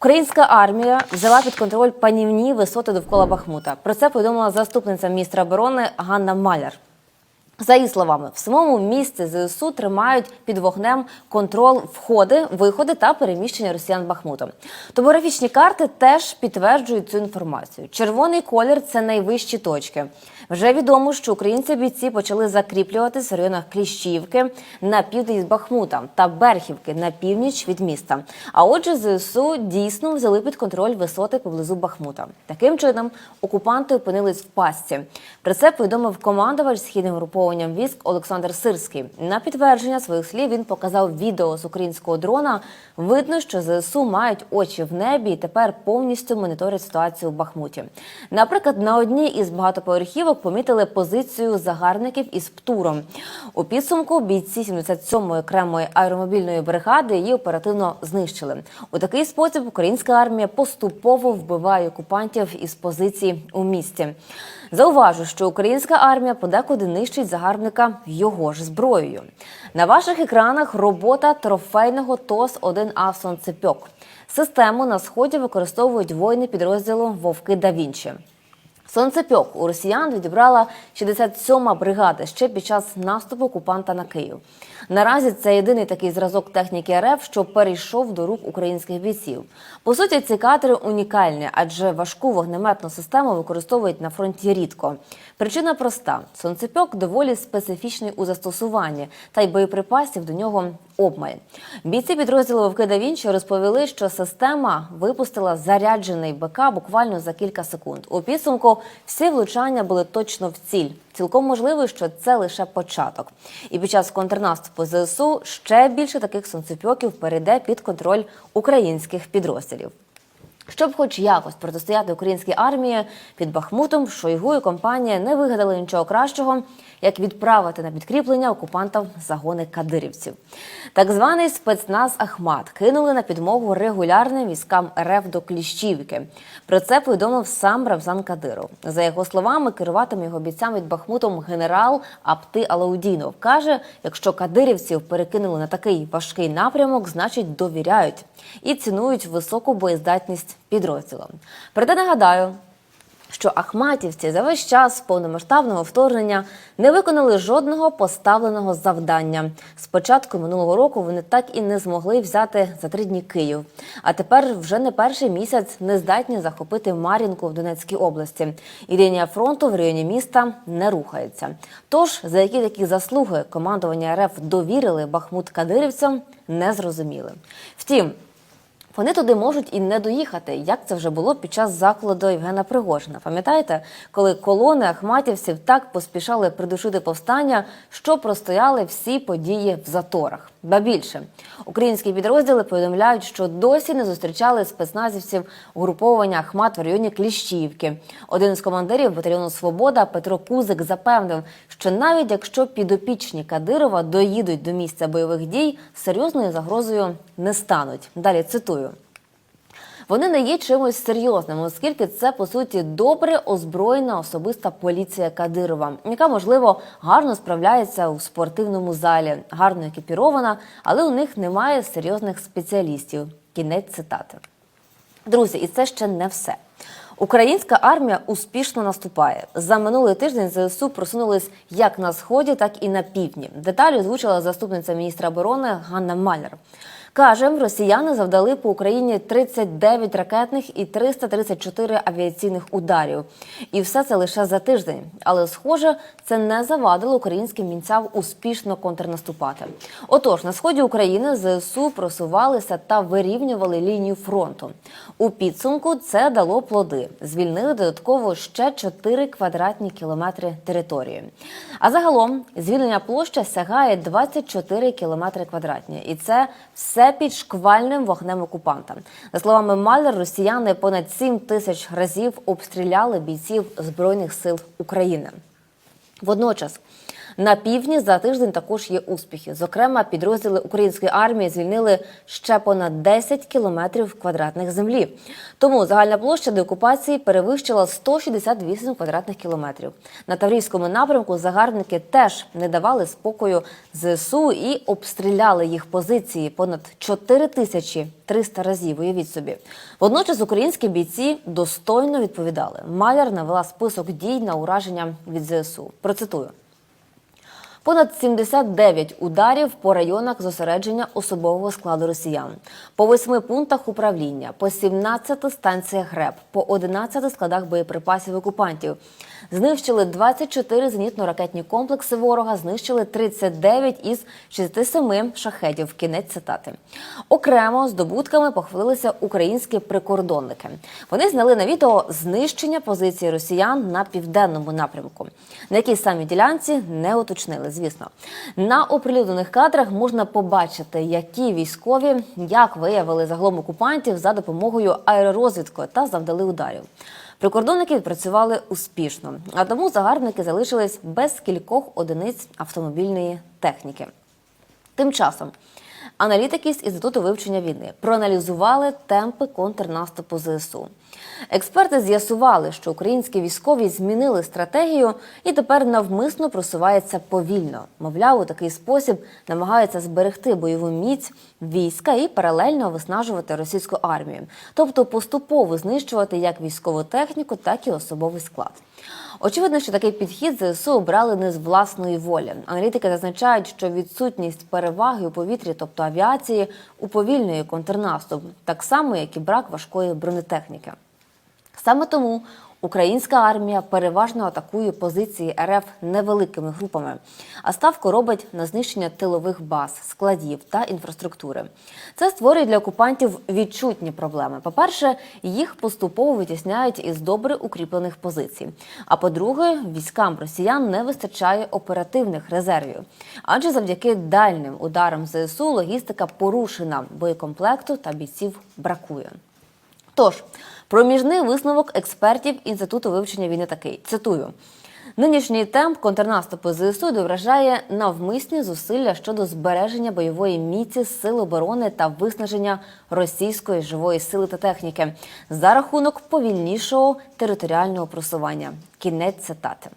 Українська армія взяла під контроль панівні висоти довкола Бахмута. Про це повідомила заступниця міністра оборони Ганна Маляр. За її словами, в самому місці ЗСУ тримають під вогнем контроль входи, виходи та переміщення росіян Бахмутом. Топографічні карти теж підтверджують цю інформацію. Червоний колір це найвищі точки. Вже відомо, що українці бійці почали закріплюватись в районах Кліщівки на південь від Бахмута та Берхівки на північ від міста. А отже, ЗСУ дійсно взяли під контроль висоти поблизу Бахмута. Таким чином, окупанти опинились в пастці. Про це повідомив командувач східним групованням військ Олександр Сирський. На підтвердження своїх слів він показав відео з українського дрона. Видно, що ЗСУ мають очі в небі і тепер повністю моніторять ситуацію в Бахмуті. Наприклад, на одній із багатоповерхівок помітили позицію загарбників із птуром. У підсумку бійці 77-ї окремої аеромобільної бригади її оперативно знищили. У такий спосіб українська армія поступово вбиває окупантів із позицій у місті. Зауважу, що українська армія подекуди нищить загарбника його ж зброєю. На ваших екранах робота трофейного ТОС-1А «Сонцепьок». Систему на сході використовують воїни підрозділу Вовки да Вінчі. Сонцепьок у росіян відібрала 67-ма бригада ще під час наступу окупанта на Київ. Наразі це єдиний такий зразок техніки РФ, що перейшов до рук українських бійців. По суті, ці кадри унікальні, адже важку вогнеметну систему використовують на фронті рідко. Причина проста: сонцепьок доволі специфічний у застосуванні, та й боєприпасів до нього обмаль. Бійці підрозділу Вовки да Вінчі розповіли, що система випустила заряджений БК буквально за кілька секунд. У підсумку всі влучання були точно в ціль. Цілком можливо, що це лише початок. І під час контрнаступу ЗСУ ще більше таких сонцепьоків перейде під контроль українських підрозділів. Щоб хоч якось протистояти українській армії під Бахмутом, Шойгу і компанія не вигадали нічого кращого, як відправити на підкріплення окупантам загони кадирівців. Так званий спецназ Ахмат кинули на підмогу регулярним військам РФ до Кліщівки. Про це повідомив сам Равзан Кадиров. За його словами, керуватиме його бійцям від Бахмутом генерал Апти Алаудінов. каже, якщо кадирівців перекинули на такий важкий напрямок, значить довіряють і цінують високу боєздатність підрозділом. Проте нагадаю, що ахматівці за весь час повномасштабного вторгнення не виконали жодного поставленого завдання. З початку минулого року вони так і не змогли взяти за три дні Київ. А тепер вже не перший місяць не здатні захопити Мар'їнку в Донецькій області. І лінія фронту в районі міста не рухається. Тож за які такі заслуги командування РФ довірили Бахмут кадирівцям, не зрозуміли. Втім. Вони туди можуть і не доїхати, як це вже було під час закладу Євгена Пригожина. Пам'ятаєте, коли колони ахматівців так поспішали придушити повстання, що простояли всі події в заторах. Ба більше українські підрозділи повідомляють, що досі не зустрічали спецназівців угруповання Ахмат в районі Кліщівки. Один з командирів батальйону Свобода Петро Кузик запевнив, що навіть якщо підопічні Кадирова доїдуть до місця бойових дій, серйозною загрозою не стануть. Далі цитую. Вони не є чимось серйозним, оскільки це по суті добре озброєна особиста поліція Кадирова, яка можливо гарно справляється у спортивному залі, гарно екіпірована, але у них немає серйозних спеціалістів. Кінець цитати. Друзі, і це ще не все. Українська армія успішно наступає. За минулий тиждень ЗСУ просунулись як на сході, так і на півдні. Деталі озвучила заступниця міністра оборони Ганна Маляр. Каже, росіяни завдали по Україні 39 ракетних і 334 авіаційних ударів. І все це лише за тиждень. Але, схоже, це не завадило українським мінцям успішно контрнаступати. Отож, на сході України ЗСУ просувалися та вирівнювали лінію фронту. У підсумку це дало плоди. Звільнили додатково ще 4 квадратні кілометри території. А загалом звільнення площа сягає 24 кілометри квадратні. І це все під шквальним вогнем окупанта. За словами Малер, росіяни понад 7 тисяч разів обстріляли бійців Збройних сил України. Водночас На півдні за тиждень також є успіхи. Зокрема, підрозділи української армії звільнили ще понад 10 кілометрів квадратних землі. Тому загальна площа деокупації перевищила 168 квадратних кілометрів. На Таврійському напрямку загарбники теж не давали спокою ЗСУ і обстріляли їх позиції понад 4 тисячі 300 разів. Уявіть собі. Водночас українські бійці достойно відповідали. Маляр навела список дій на ураження від ЗСУ. Процитую. Понад 79 ударів по районах зосередження особового складу росіян, по восьми пунктах управління, по 17 станціях ГРЕБ, по 11 складах боєприпасів окупантів. Знищили 24 зенітно-ракетні комплекси ворога, знищили 39 із 67 шахедів. Кінець цитати. Окремо здобутками похвалилися українські прикордонники. Вони зняли на відео знищення позиції росіян на південному напрямку. На якій самій ділянці не уточнили, звісно. На оприлюднених кадрах можна побачити, які військові як виявили загалом окупантів за допомогою аеророзвідки та завдали ударів. Прикордонники відпрацювали успішно, а тому загарбники залишились без кількох одиниць автомобільної техніки. Тим часом аналітики з інституту вивчення війни проаналізували темпи контрнаступу ЗСУ. Експерти з'ясували, що українські військові змінили стратегію і тепер навмисно просуваються повільно. Мовляв, у такий спосіб намагаються зберегти бойову міць війська і паралельно виснажувати російську армію, тобто поступово знищувати як військову техніку, так і особовий склад. Очевидно, що такий підхід ЗСУ обрали не з власної волі. Аналітики зазначають, що відсутність переваги у повітрі, тобто авіації, уповільнює контрнаступ, так само як і брак важкої бронетехніки. Саме тому українська армія переважно атакує позиції РФ невеликими групами, а ставку робить на знищення тилових баз, складів та інфраструктури. Це створює для окупантів відчутні проблеми. По-перше, їх поступово витісняють із добре укріплених позицій. А по-друге, військам росіян не вистачає оперативних резервів, адже завдяки дальним ударам ЗСУ логістика порушена, боєкомплекту та бійців бракує. Тож, проміжний висновок експертів Інституту вивчення війни такий: цитую. Нинішній темп контрнаступу ЗСУ відображає навмисні зусилля щодо збереження бойової міці сил оборони та виснаження російської живої сили та техніки за рахунок повільнішого територіального просування. Кінець цитати.